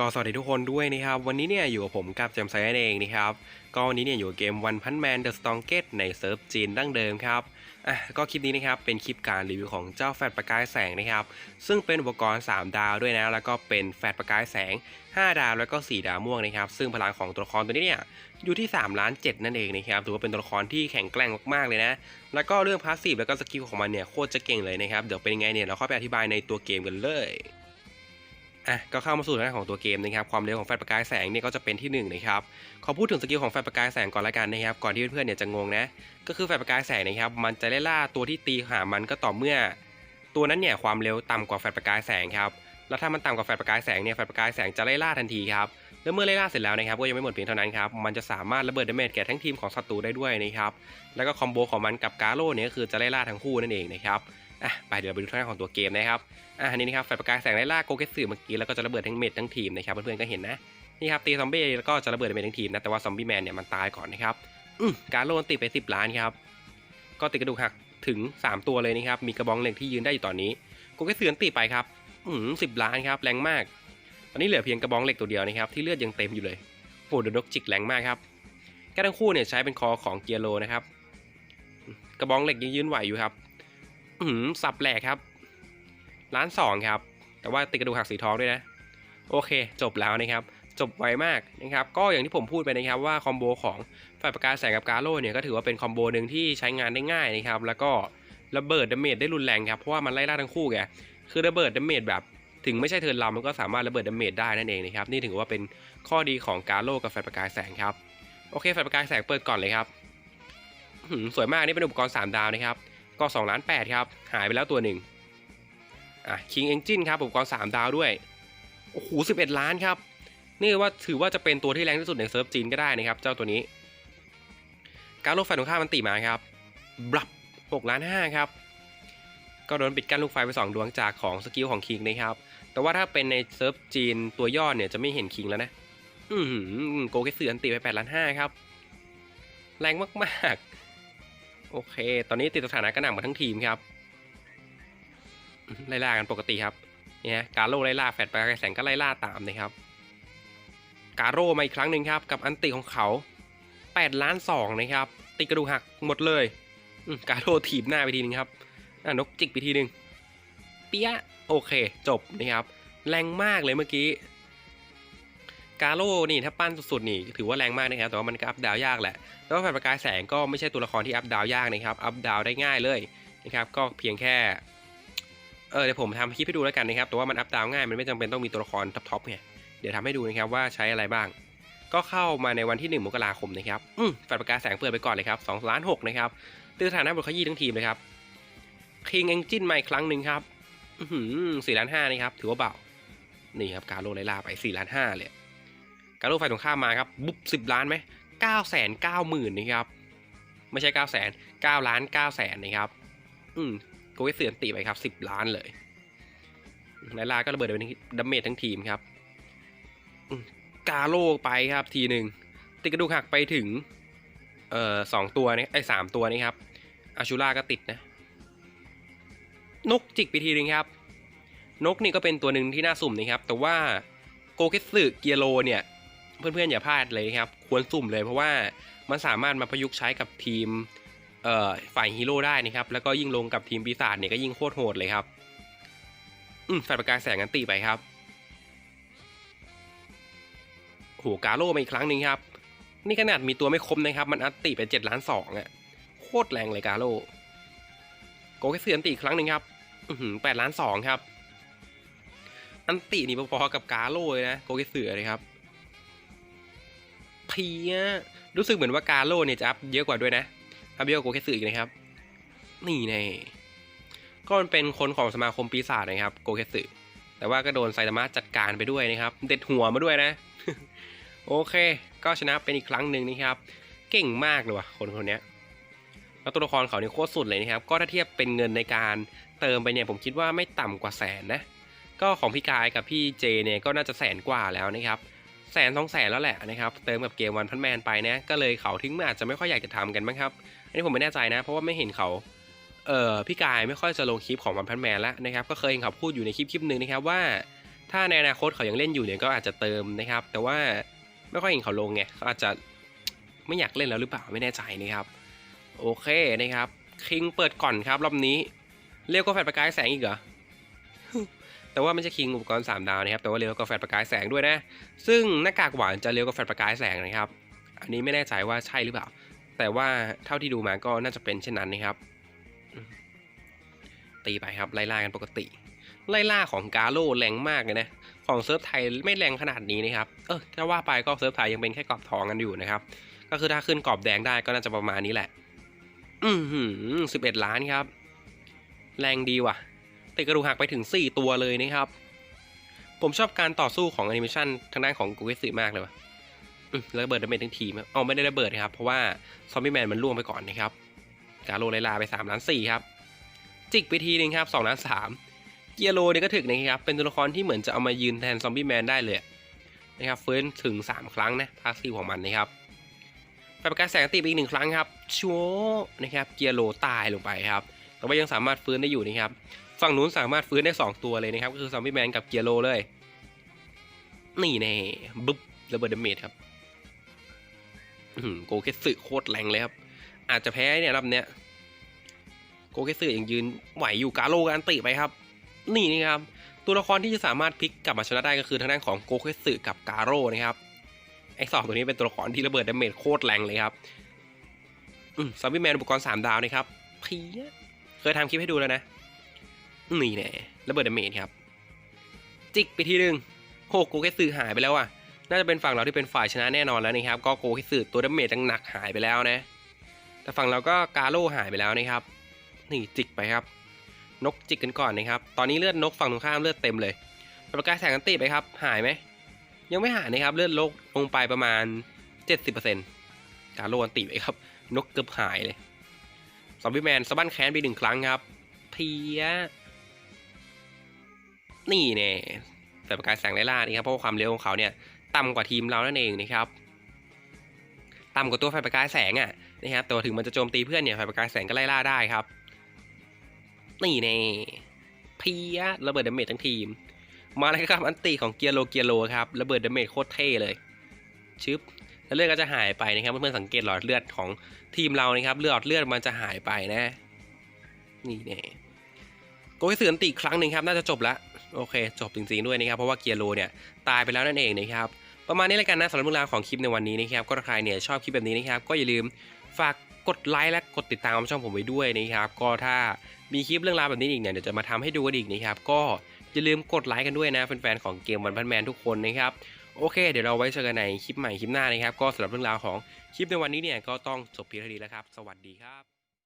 ก็สวัสดีทุกคนด้วยนะครับวันนี้เนี่ยอยู่กับผมกับแจมไซนั่นเองนะครับก็วันนี้เนี่ยอยู่เกมวันพันแมนเดอะสตองเกตในเซิร์ฟจีนดั้งเดิมครับอะก็คลิปนี้นะครับเป็นคลิปการรีวิวของเจ้าแฟลชประกายแสงนะครับซึ่งเป็นอุปกรณ์ 3 ดาวด้วยนะแล้วก็เป็นแฟลชประกายแสง 5 ดาวแล้วก็ 4 ดาวม่วงนะครับซึ่งพลังของตัวละครตัวนี้เนี่ยอยู่ที่3ล้าน7นั่นเองนะครับถือว่าเป็นตัวละครที่แข็งแกร่งมากๆเลยนะแล้วก็เรื่องพาสซีฟแล้วก็สกิลของมันเนี่ยโคตรจะเก่งเลยนะครับเดี๋ยวเป็นยังไงเนี่ยเราเข้าไปอธิบายในตัวเกมกันเลย อะก็เข้ามาสู่เรื่องของตัวเกมนะครับความเร็วของแฟลชประกายแสงเนี่ยก็จะเป็นที่1นะครับขอพูดถึงสกิลของแฟลชประกายแสงก่อนละกันนะครับก่อนที่เพื่อนๆเนี่ยจะงงนะก็คือแฟลชประกายแสงนะครับมันจะไล่ล่าตัวที่ตีหามันก็ต่อเมื่อ ตัวนั้นเนี่ยความเร็วต่ำกว่าแฟลชประกายแสงครับแล้วถ้ามันต่ำกว่าแฟลชประกายแสงเนี่ยแฟลชประกายแสงจะไล่ล่าทันทีครับแล้วเมื่อไล่ล่าเสร็จแล้วนะครับก็ยังไม่หมดเพียงเท่านั้นครับมันจะสามารถระเบิดดาเมจแก่ทั้งทีมของศัตรูได้ด้วยนะครับแล้วก็คอมโบของมันกับกาโร่เนี่ยก็คือจะไล่ล่าทั้งคู่นั่นเองนะครับ อะไปเดี๋ยวเราไปดูท่าของตัวเกมนะครับอะอันนี้นะครับไฟประกายแสงไล่ล่าโกเกสึเมื่อกี้แล้วก็จะระเบิดทั้งเม็ดทั้งทีมนะครับเพื่อนๆก็เห็นนะนี่ครับตีซอมบี้แล้วก็จะระเบิดเม็ดทั้งทีมนะแต่ว่าซอมบี้แมนเนี่ยมันตายก่อนนะครับอืมการโลนติดไป 10 ล้านครับก็ติดกระดูกหักถึง 3 ตัวเลยนะครับมีกระบองเหล็กที่ยืนได้อยู่ตอนนี้โกเกสึติดไปครับอืมสิบล้านครับแรงมากตอนนี้เหลือเพียงกระบองเหล็กตัวเดียวนะครับที่เลือดยังเต็มอยู่เลยโอ้โดนกจิกแรงมากครับแค่ทั้งคู่เนี่ยใช้เป็นคอของเกียร์โลนะครับกระบองเหล็กยังยืนไหวอยู่ครับ อืมสับแหลกครับ ล้านสองครับ แต่ว่าติดกระดูกหักสีทองด้วยนะ โอเค จบแล้วนะครับ จบไวมากนะครับ ก็อย่างที่ผมพูดไปนะครับว่าคอมโบของไฟประกายแสงกับกาโร่เนี่ยก็ถือว่าเป็นคอมโบหนึ่งที่ใช้งานได้ง่ายนะครับ แล้วก็ระเบิดดาเมจได้รุนแรงครับ เพราะว่ามันไล่ล่าทั้งคู่ไง คือระเบิดดาเมจแบบถึงไม่ใช่เทิร์นเรามันก็สามารถระเบิดดาเมจได้นั่นเองนะครับ นี่ถือว่าเป็นข้อดีของกาโร่กับไฟประกายแสงครับ โอเคไฟประกายแสงเปิดก่อนเลยครับสวยมากนี่เป็นอุปกรณ์ 3 ดาวนะครับ ก็2ล้าน8ครับ หายไปแล้วตัวหนึ่งอะ King Engine ครับอุปกรณ์3ดาวด้วย โอ้โห11 ล้านครับ นี่ว่าถือว่าจะเป็นตัวที่แรงที่สุดในเซิร์ฟจีนก็ได้นะครับ เจ้าตัวนี้ การลูกไฟตรงข้ามันติมาครับบลับ6ล้าน5ครับก็โดนปิดกั้นลูกไฟไป 2 ดวงจากของสกิลของคิงนะครับ แต่ว่าถ้าเป็นในเซิร์ฟจีนตัวยอดเนี่ยจะไม่เห็นคิงแล้วนะ อือหือโกเกสืออันติไป8ล้าน5ครับ แรงมากๆ โอเค ตอนนี้ติดสถานะกระหน่ำมาทั้งทีมครับ ไล่ล่ากันปกติครับ เนี่ยกาโร่ไล่ล่าแฟดไปกระแสงก็ไล่ล่าตามนะครับ กาโร่มาอีกครั้งหนึ่งครับ กับอันติของเขา8ล้าน2นะครับ ติกระดูกหักหมดเลยกาโร่ถีบหน้าไปทีนึงครับนกจิกไปทีนึง เปี้ย โอเค จบนะครับ แรงมากเลยเมื่อกี้ กาโร่นี่ถ้าปั้นสุดๆนี่ถือว่าแรงมากนะครับแต่ว่ามันก็อัพดาวยากแหละแล้วก็แฟนประกายแสงก็ไม่ใช่ตัวละครที่อัพดาวยากนะครับอัพดาวได้ง่ายเลยนะครับก็เพียงแค่เออเดี๋ยวผมทำคลิปให้ดูแล้วกันนะครับแต่ว่ามันอัพดาวง่ายมันไม่จำเป็นต้องมีตัวละครท็อปๆไงเดี๋ยวทำให้ดูนะครับว่าใช้อะไรบ้าง ก็เข้ามาในวันที่ 1 มกราคมนะครับอืมแฟนประกายแสงเปิดไปก่อนเลยครับ2ล้าน6นะครับตื้อฐานะบทขยี้ทั้งทีมเลยครับ King Engine มาอีกครั้งหนึ่งครับอือหือ4ล้าน5นะครับถือว่าเบานี่ครับการโลไลลาไป4ล้าน5เลย การโลไฟตรงข้ามมาครับบุ๊บ10ล้านไหม9แสน9หมื่นนะครับไม่ใช่9แสน9ล้าน9แสนนะครับ อืมโกเวสเสือนตีไปครับ10ล้านเลยไลลาก็ระเบิดดัมเมจทั้งทีมครับกาโลไปครับทีหนึ่งติดกระดูกหักไปถึง เอ่อสองตัวนี่ไอ้สามตัวนี้ครับอาชูล่าก็ติดนะ นกจิกไปทีหนึ่งครับ นกนี่ก็เป็นตัวหนึ่งที่น่าสุ่มนะครับ แต่ว่าโกเกสึเกียโรเนี่ย เพื่อนๆอย่าพลาดเลยครับ ควรสุ่มเลยเพราะว่ามันสามารถมาประยุกต์ใช้กับทีมฝ่ายฮีโร่ได้นะครับ แล้วก็ยิ่งลงกับทีมปีศาจเนี่ยก็ยิ่งโคตรโหดเลยครับ อืมแฟลชประกายแสงกันตีไปครับโหกาโร่มาอีกครั้งหนึ่งครับ นี่ขนาดมีตัวไม่คมนะครับ มันอัตติไปเจ็ดล้านสองอะโคตรแรงเลยกาโร่โกเกเซียนตีอีกครั้งหนึ่งครับอือหือแปดล้านสองครับ อันตินี่พอๆกับกาโร่เลยนะโกเกเสือเลยครับ เพียรู้สึกเหมือนว่ากาโร่เนี่ยจะอัพเยอะกว่าด้วยนะอาเบลโกเคสึอีกนะครับ นี่แน่ก็มันเป็นคนของสมาคมปีศาจนะครับ โกเคสึแต่ว่าก็โดนไซตามะจัดการไปด้วยนะครับ เด็ดหัวมาด้วยนะ โอเค ก็ชนะเป็นอีกครั้งหนึ่งนะครับ เก่งมากเลยว่ะคนคนนี้แล้วตัวละครเขาเนี่ยโคตรสุดเลยนะครับ ก็ถ้าเทียบเป็นเงินในการเติมไปเนี่ยผมคิดว่าไม่ต่ำกว่าแสนนะ ก็ของพี่กายกับพี่เจเนี่ยก็น่าจะแสนกว่าแล้วนะครับ แสนสองแสนแล้วแหละนะครับเติมกับเกมวันพันแมนไปนะก็เลยเขาทิ้งอาจจะไม่ค่อยอยากจะทำกันมั้งครับอันนี้ผมไม่แน่ใจนะ เพราะว่าไม่เห็นเขาเอ่อพี่กายไม่ค่อยจะลงคลิปของวันพันแมนแล้วนะครับก็เคยเห็นเขาพูดอยู่ในคลิปคลิปหนึ่งนะครับว่า ถ้าในอนาคตเขายังเล่นอยู่เนี่ยก็อาจจะเติมนะครับ แต่ว่าไม่ค่อยเห็นเขาลงไงเขาอาจจะไม่อยากเล่นแล้วหรือเปล่าไม่แน่ใจนะครับโอเคนะครับคิงเปิดก่อนครับรอบนี้เรียกว่าแฟลชประกายแสงอีกเหรอ แต่ว่าไม่ใช่คิงอุปกรณ์3ดาวนะครับแต่ว่าเร็วกว่าแฟลชประกายแสงด้วยนะ ซึ่งหน้ากากหวานจะเร็วกว่าแฟลชประกายแสงนะครับ อันนี้ไม่แน่ใจว่าใช่หรือเปล่า แต่ว่าเท่าที่ดูมาก็น่าจะเป็นเช่นนั้นนะครับ ตีไปครับไล่ล่ากันปกติ ไล่ล่าของกาโลแรงมากเลยนะของเซิร์ฟไทยไม่แรงขนาดนี้นะครับ เออถ้าว่าไปก็เซิร์ฟไทยยังเป็นแค่กรอบทองกันอยู่นะครับ ก็คือถ้าขึ้นกรอบแดงได้ก็น่าจะประมาณนี้แหละ อือหือสิบเอ็ดล้านครับ แรงดีว่ะ ติดกระดูกหักไปถึง 4 ตัวเลยนะครับ ผมชอบการต่อสู้ของแอนิเมชันทางด้านของกูเกสึมากเลยว่ะแล้วระเบิดดาเมจทั้งทีมครับเอาไม่ได้ระเบิดนะครับ เพราะว่าซอมบี้แมนมันล่วงไปก่อนนะครับ กาโลไลลาไป3ล้าน4ครับ จิกไปทีหนึงครับ2ล้าน3เกียโรเนี่ยก็ถึกนะครับ เป็นตัวละครที่เหมือนจะเอามายืนแทนซอมบี้แมนได้เลยนะครับเฟิร์นถึง 3 ครั้งนะพาสซีของมันนะครับไฟประกายแสงตีไปอีกหนึ่งครั้งครับชัวนะครับเกียโรตายลงไปครับแต่ว่ายังสามารถฟื้นได้อยู่นะครับ ฝั่งนู้นสามารถฟื้นได้ 2 ตัวเลยนะครับ ก็คือซอมบี้แมนกับเกียโรเลย นี่แน่บึ๊บระเบิดเดเมจครับโกเคสึโคตรแรงเลยครับ อาจจะแพ้เนี่ยรอบเนี้ยโกเคสึยังยืนไหวอยู่กาโลการติไปครับ นี่นี่ครับ ตัวละครที่จะสามารถพลิกกลับมาชนะได้ก็คือทางด้านของโกเคสึกับกาโรนะครับไอ้สองตัวนี้เป็นตัวละครที่ระเบิดดาเมจโคตรแรงเลยครับอืมซอมบี้แมนอุปกรณ์สามดาวนะครับเพี้ยเคยทำคลิปให้ดูแล้วนะ นี่แน่ระเบิดดาเมจครับ จิกไปทีนึงโหโกเคสึหายไปแล้วอะ น่าจะเป็นฝั่งเราที่เป็นฝ่ายชนะแน่นอนแล้วนะครับ ก็โกเคสึตัวดาเมจหนักหายไปแล้วนะ แต่ฝั่งเราก็กาโร่หายไปแล้วนะครับ นี่จิกไปครับ นกจิกกันก่อนนะครับ ตอนนี้เลือดนกฝั่งตรงข้ามเลือดเต็มเลยประกายแสงกันติไปครับ หายไหม ยังไม่หายนะครับ เลือดลดลงไปประมาณ 70%กาโร่อันติไปครับ นกเกือบหายเลยซอมบี้แมนสะบั้นแค้นไปหนึ่งครั้งครับ เพีย นี่แน่แต่ประกายแสงไล่ล่านี่ครับเพราะว่าความเร็วของเขาเนี่ยต่ำกว่าทีมเรานั่นเองนะครับต่ำกว่าตัวไฟประกายแสงอะนะครับต่ว่าถึงมันจะโจมตีเพื่อนเนี่ยไฟประกายแสงก็ไล่ล่าได้ครับ นี่แน่เพียระเบิดดาเมจทั้งทีม มาเลยครับอันตีของเกียร์โลเกียร์โลครับระเบิดดาเมจโคตรเท่เลยชึบแล้วเลือดก็จะหายไปนะครับเพื่อนๆสังเกตหลอดเลือดของทีมเรานะครับเลือดเลือดมันจะหายไปนะ นี่แน่โกยเสือนตีครั้งหนึ่งครับ น่าจะจบละ โอเค จบจริงๆด้วยนะครับเพราะว่าเกียร์โลเนี่ยตายไปแล้วนั่นเองนะครับประมาณนี้แล้วกันนะสำหรับเรื่องราวของคลิปในวันนี้นะครับก็ถ้าใครเนี่ยชอบคลิปแบบนี้นะครับก็อย่าลืมฝากกดไลค์และกดติดตามช่องผมไว้ด้วยนะครับก็ถ้ามีคลิปเรื่องราวแบบนี้อีกเนี่ยเดี๋ยวจะมาทำให้ดูกันอีกนะครับก็อย่าลืมกดไลค์กันด้วยนะแฟนๆของเกมวันพันแมนทุกคนนะครับโอเค เดี๋ยวเราไว้เจอกันในคลิปใหม่คลิปหน้านะครับ ก็สำหรับเรื่องราวของคลิปในวันนี้เนี่ยก็ต้องจบเพียงเท่านี้แล้วครับ สวัสดีครับ